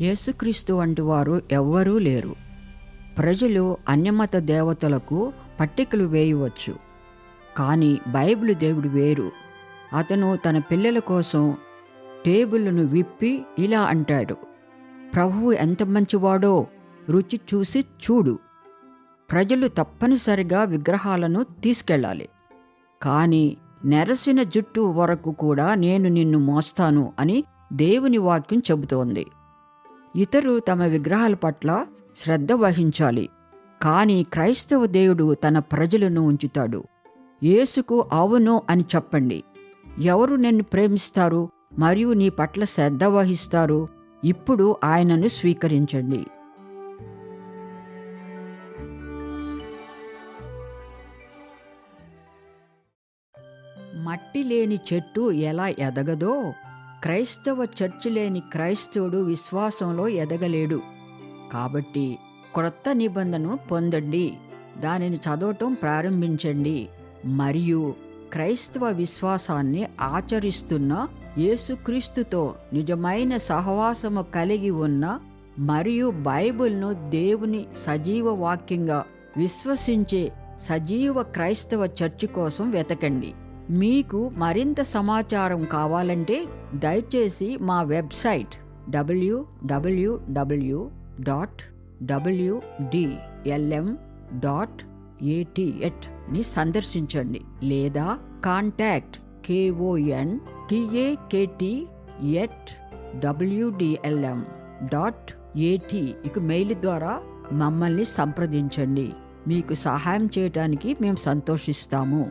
యేసుక్రీస్తు వంటి వారు ఎవ్వరూ లేరు. ప్రజలు అన్యమత దేవతలకు పట్టికలు వేయవచ్చు. కానీ బైబిల్ దేవుడు వేరు. అతను తన పిల్లల కోసం టేబుల్ను విప్పి ఇలా అంటాడు ప్రభువు ఎంత మంచివాడో రుచి చూసి చూడు. ప్రజలు తప్పనిసరిగా విగ్రహాలను తీసుకెళ్ళాలి. కానీ నెరసిన జుట్టు వరకు కూడా నేను నిన్ను మోస్తాను అని దేవుని వాక్యం చెబుతోంది. ఇతరు తమ విగ్రహాల పట్ల శ్రద్ధ వహించాలి. కానీ క్రైస్తవ దేవుడు తన ప్రజలను ఉంచుతాడు. యేసుకు అవును అని చెప్పండి. ఎవరు నిన్ను ప్రేమిస్తారు? మరియు నీ పట్ల శ్రద్ధ వహిస్తారు? ఇప్పుడు ఆయనను స్వీకరించండి. మట్టి లేని చెట్టు ఎలా ఎదగదో క్రైస్తవ చర్చి లేని క్రైస్తవుడు విశ్వాసంలో ఎదగలేడు. కాబట్టి క్రొత్త నిబంధనను పొందండి. దానిని చదవటం ప్రారంభించండి. మరియు క్రైస్తవ విశ్వాసాన్ని ఆచరిస్తున్న యేసుక్రీస్తుతో నిజమైన సహవాసము కలిగి ఉన్న మరియు బైబిల్ను దేవుని సజీవ వాక్యంగా విశ్వసించే సజీవ క్రైస్తవ చర్చి కోసం వెతకండి. మీకు మరింత సమాచారం కావాలంటే దయచేసి మా వెబ్సైట్ డబ్ల్యూడబ్ల్యూడబ్ల్యూ డాట్ డబ్ల్యూడిఎల్ఎం డాట్ ఏటీఎట్ని సందర్శించండి లేదా contact K O N T A K T at WDLM dot AT mail ద్వారా మమ్మల్ని సంప్రదించండి. మీకు సహాయం చేయడానికి మేము సంతోషిస్తాము.